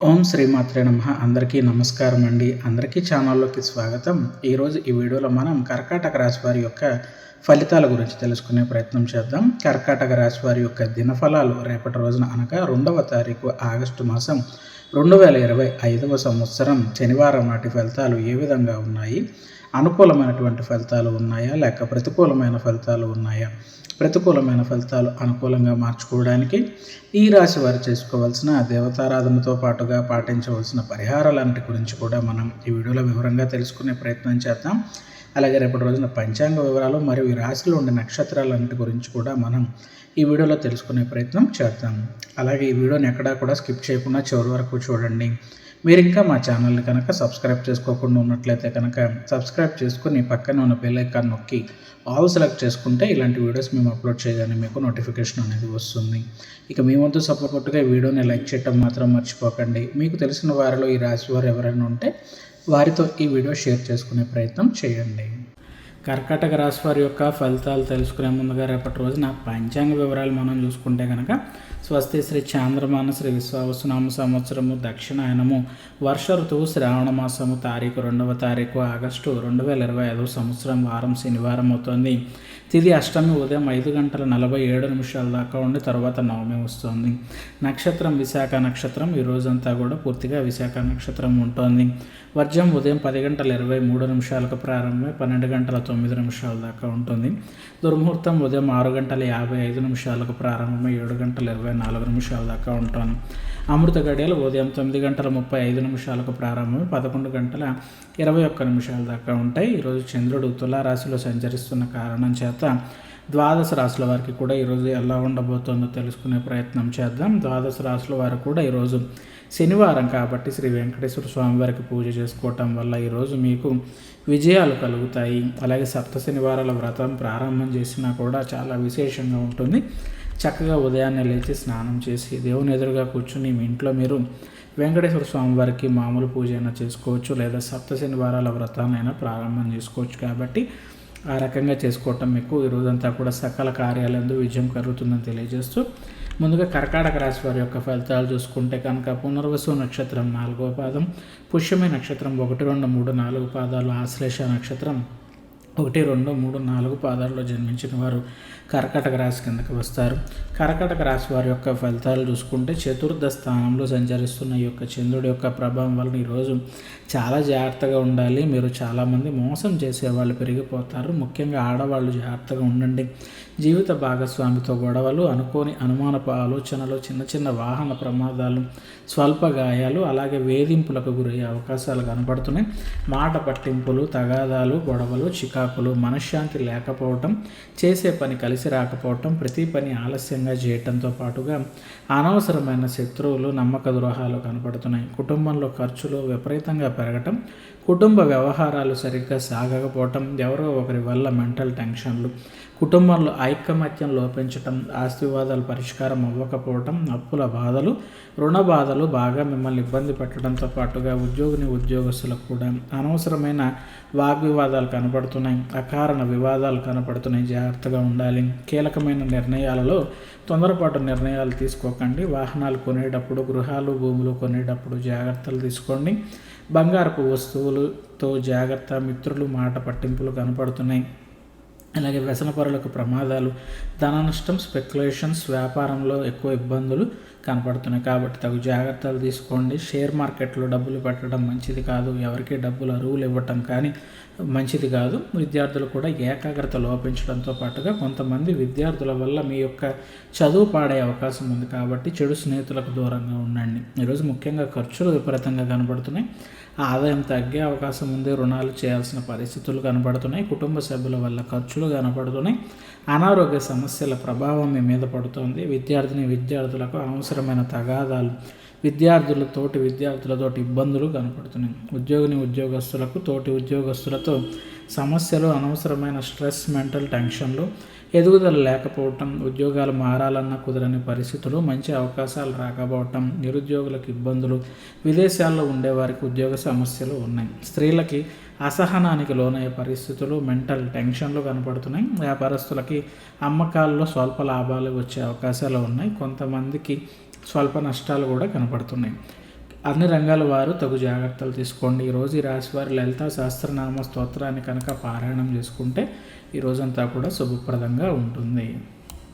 ఓం శ్రీమాత్రే నమ. అందరికీ నమస్కారం అండి. అందరికీ ఛానల్లోకి స్వాగతం. ఈరోజు ఈ వీడియోలో మనం కర్కాటక రాశి వారి యొక్క ఫలితాల గురించి తెలుసుకునే ప్రయత్నం చేద్దాం. కర్కాటక రాశి వారి యొక్క దినఫలాలు రేపటి రోజున అనగా రెండవ తారీఖు ఆగస్టు మాసం రెండు వేల ఇరవై ఐదవ సంవత్సరం శనివారం నాటి ఫలితాలు ఏ విధంగా ఉన్నాయి? అనుకూలమైనటువంటి ఫలితాలు ఉన్నాయా? లేక ప్రతికూలమైన ఫలితాలు ఉన్నాయా? ప్రతికూలమైన ఫలితాలు అనుకూలంగా మార్చుకోవడానికి ఈ రాశి వారు చేసుకోవాల్సిన దేవతారాధనతో పాటుగా పాటించవలసిన పరిహారాలన్నిటి గురించి కూడా మనం ఈ వీడియోలో వివరంగా తెలుసుకునే ప్రయత్నం చేద్దాం. అలాగే రేపటి రోజున పంచాంగ వివరాలు మరియు ఈ రాశిలో ఉండే నక్షత్రాలన్నిటి గురించి కూడా మనం ఈ వీడియోలో తెలుసుకునే ప్రయత్నం చేద్దాం. అలాగే ఈ వీడియోని ఎక్కడా కూడా స్కిప్ చేయకుండా చివరి వరకు చూడండి. మీరు ఇంకా మా ఛానల్ని కనుక సబ్స్క్రైబ్ చేసుకోకుండా ఉన్నట్లయితే కనుక సబ్స్క్రైబ్ చేసుకుని పక్కనే ఉన్న బెల్ ఐకాన్ నొక్కి ఆల్ సెలెక్ట్ చేసుకుంటే ఇలాంటి వీడియోస్ మేము అప్లోడ్ చేయగానే మీకు నోటిఫికేషన్ అనేది వస్తుంది. ఇక మీ వంతు సపోర్ట్గా వీడియోని లైక్ చేయటం మాత్రం మర్చిపోకండి. మీకు తెలిసిన వారిలో ఈ రాశి వారు ఎవరైనా ఉంటే వారితో ఈ వీడియో షేర్ చేసుకునే ప్రయత్నం చేయండి. కర్కాటక రాశి వారి యొక్క ఫలితాలు తెలుసుకునే ముందుగా రేపటి రోజున పంచాంగ వివరాలు మనం చూసుకుంటే కనుక స్వస్తి శ్రీ చాంద్రమాన శ్రీ విశ్వావసునామ సంవత్సరము దక్షిణాయనము వర్ష ఋతువు శ్రావణ మాసము తారీఖు రెండవ తారీఖు ఆగస్టు రెండు వేల ఇరవై ఐదవ సంవత్సరం వారం శనివారం అవుతుంది. తిది అష్టమి ఉదయం ఐదు గంటల నలభై ఏడు నిమిషాల దాకా ఉండి తర్వాత నవమి వస్తుంది. నక్షత్రం విశాఖ నక్షత్రం. ఈ రోజంతా కూడా పూర్తిగా విశాఖ నక్షత్రం ఉంటుంది. వర్జం ఉదయం పది గంటల ఇరవై మూడు నిమిషాలకు ప్రారంభమై పన్నెండు గంటల తొమ్మిది నిమిషాల దాకా ఉంటుంది. దుర్ముహూర్తం ఉదయం ఆరు గంటల యాభై ఐదు నిమిషాలకు ప్రారంభమై ఏడు గంటల ఇరవై నాలుగు నిమిషాల దాకా ఉంటుంది. అమృత గడియలు ఉదయం తొమ్మిది గంటల ముప్పై ఐదు నిమిషాలకు ప్రారంభమై పదకొండు గంటల ఇరవై ఒక్క నిమిషాల దాకా ఉంటాయి. ఈరోజు చంద్రుడు తులారాశిలో సంచరిస్తున్న కారణం చేత ద్వాదశ రాశుల వారికి కూడా ఈరోజు ఎలా ఉండబోతుందో తెలుసుకునే ప్రయత్నం చేద్దాం. ద్వాదశ రాశుల వారు కూడా ఈరోజు శనివారం కాబట్టి శ్రీ వెంకటేశ్వర స్వామి వారికి పూజ చేసుకోవటం వల్ల ఈరోజు మీకు విజయాలు కలుగుతాయి. అలాగే సప్త శనివారాల వ్రతం ప్రారంభం చేసినా కూడా చాలా విశేషంగా ఉంటుంది. చక్కగా ఉదయాన్నే లేచి స్నానం చేసి దేవుని ఎదురుగా కూర్చుని మీ ఇంట్లో మీరు వెంకటేశ్వర స్వామి వారికి మామూలు పూజ అయినా చేసుకోవచ్చు లేదా సప్త శనివారాల వ్రతాన్నైనా ప్రారంభం చేసుకోవచ్చు. కాబట్టి ఆ రకంగా చేసుకోవటం మీకు ఈ రోజంతా కూడా సకల కార్యాలందు విజయం కలుగుతుందని తెలియజేస్తూ ముందుగా కర్కాటక రాశి వారి యొక్క ఫలితాలు చూసుకుంటే కనుక పునర్వసు నక్షత్రం నాలుగో పాదం పుష్యమి నక్షత్రం ఒకటి రెండు మూడు నాలుగు పాదాలు ఆశ్లేష నక్షత్రం ఒకటి రెండు మూడు నాలుగు పాదాల్లో జన్మించిన వారు కర్కటక రాశి కిందకి వస్తారు. కర్కటక రాశి వారి యొక్క ఫలితాలు చూసుకుంటే చతుర్థ స్థానంలో సంచరిస్తున్న ఈ యొక్క చంద్రుడి యొక్క ప్రభావం వలన ఈరోజు చాలా జాగ్రత్తగా ఉండాలి. మీరు చాలామంది మోసం చేసే వాళ్ళు పెరిగిపోతారు. ముఖ్యంగా ఆడవాళ్ళు జాగ్రత్తగా ఉండండి. జీవిత భాగస్వామితో గొడవలు అనుకోని అనుమానపు ఆలోచనలు చిన్న చిన్న వాహన ప్రమాదాలు స్వల్ప గాయాలు అలాగే వేధింపులకు గురయ్యే అవకాశాలు కనబడుతున్నాయి మాట పట్టింపులు తగాదాలు గొడవలు చికాకు చికాకులు మనశ్శాంతి లేకపోవటం చేసే పని కలిసి రాకపోవటం ప్రతి పని ఆలస్యంగా చేయటంతో పాటుగా అనవసరమైన శత్రువులు నమ్మక ద్రోహాలు కనపడుతున్నాయి. కుటుంబంలో ఖర్చులు విపరీతంగా పెరగటం కుటుంబ వ్యవహారాలు సరిగ్గా సాగకపోవటం ఎవరో ఒకరి వల్ల మెంటల్ టెన్షన్లు కుటుంబంలో ఐకమత్యం లోపించటం ఆస్తివాదాలు పరిష్కారం అవ్వకపోవటం అప్పుల బాధలు రుణ బాధలు బాగా మిమ్మల్ని ఇబ్బంది పెట్టడంతో పాటుగా ఉద్యోగిని ఉద్యోగస్తులకు కూడా అనవసరమైన వాగ్వివాదాలు కనపడుతున్నాయి అకారణ వివాదాలు కనపడుతున్నాయి జాగ్రత్తగా ఉండాలి. కీలకమైన నిర్ణయాలలో తొందరపాటు నిర్ణయాలు తీసుకోకండి. వాహనాలు కొనేటప్పుడు గృహాలు భూములు కొనేటప్పుడు జాగ్రత్తలు తీసుకోండి. బంగారపు వస్తువులతో జాగ్రత్త మిత్రులు మాట పట్టింపులు కనపడుతున్నాయి. అలాగే వ్యసనపరులకు ప్రమాదాలు ధన నష్టం స్పెక్యులేషన్స్ వ్యాపారంలో ఎక్కువ ఇబ్బందులు కనపడుతున్నాయి. కాబట్టి తగు జాగ్రత్తలు తీసుకోండి. షేర్ మార్కెట్లో డబ్బులు పెట్టడం మంచిది కాదు. ఎవరికి డబ్బులు అరువులు ఇవ్వటం కానీ మంచిది కాదు. విద్యార్థులు కూడా ఏకాగ్రత లోపించడంతో పాటుగా కొంతమంది విద్యార్థుల వల్ల మీ యొక్క చదువు పాడే అవకాశం ఉంది. కాబట్టి చెడు స్నేహితులకు దూరంగా ఉండండి. ఈరోజు ముఖ్యంగా ఖర్చులు విపరీతంగా కనబడుతున్నాయి ఆదాయం తగ్గే అవకాశం ఉంది రుణాలు చేయాల్సిన పరిస్థితులు కనబడుతున్నాయి కుటుంబ సభ్యుల వల్ల ఖర్చులు కనపడుతున్నాయి అనారోగ్య సమస్యల ప్రభావం మీ మీద పడుతుంది. విద్యార్థిని విద్యార్థులకు అవసరమైన తగాదాలు విద్యార్థులు తోటి విద్యార్థులతోటి ఇబ్బందులు కనపడుతున్నాయి. ఉద్యోగిని ఉద్యోగస్తులకు తోటి ఉద్యోగస్తులతో సమస్యలు అనవసరమైన స్ట్రెస్ మెంటల్ టెన్షన్లు ఎదుగుదల లేకపోవటం ఉద్యోగాలు మారాలన్న కుదరని పరిస్థితులు మంచి అవకాశాలు రాకపోవటం నిరుద్యోగులకు ఇబ్బందులు విదేశాల్లో ఉండేవారికి ఉద్యోగ సమస్యలు ఉన్నాయి. స్త్రీలకి అసహనానికి లోనయ్యే పరిస్థితులు మెంటల్ టెన్షన్లు కనపడుతున్నాయి. వ్యాపారస్తులకి అమ్మకాల్లో స్వల్ప లాభాలు వచ్చే అవకాశాలు ఉన్నాయి. కొంతమందికి స్వల్ప నష్టాలు కూడా కనపడుతున్నాయి. అన్ని రంగాల వారు తగు జాగ్రత్తలు తీసుకోండి. ఈరోజు ఈ రాశి వారి లలిత సహస్రనామ స్తోత్రాన్ని కనుక పారాయణం చేసుకుంటే ఈ రోజంతా కూడా శుభప్రదంగా ఉంటుంది.